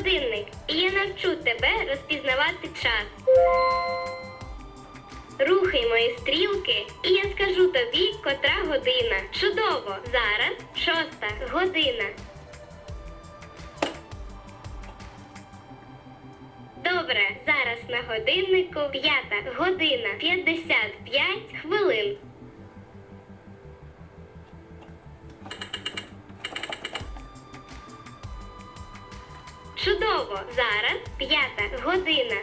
годинник, і я навчу тебе розпізнавати час. Рухай мої стрілки, і я скажу тобі, котра година. Чудово! Зараз шоста година. Добре, зараз на годиннику п'ята година 55 хвилин. Чудово! Зараз п'ята година.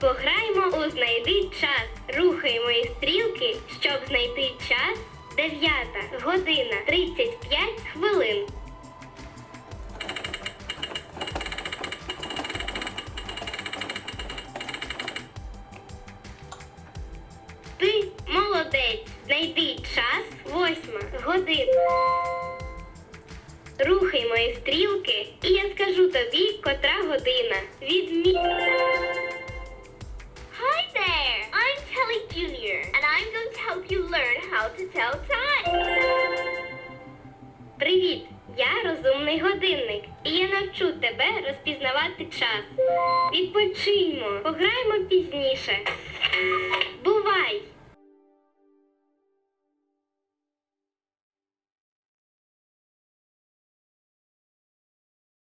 Пограємо у знайди час. Рухаємо і стрілки, щоб знайти час. Дев'ята година 35 хвилин. Ти молодець. Знайди час. Восьма година. Мої стрілки, і я скажу тобі, котра година. Відмі... Hi there! I'm Kelly Jr. and I'm going to help you learn how to tell time. Привіт! Я розумний годинник, і я навчу тебе розпізнавати час. Відпочиньмо, пограємо пізніше.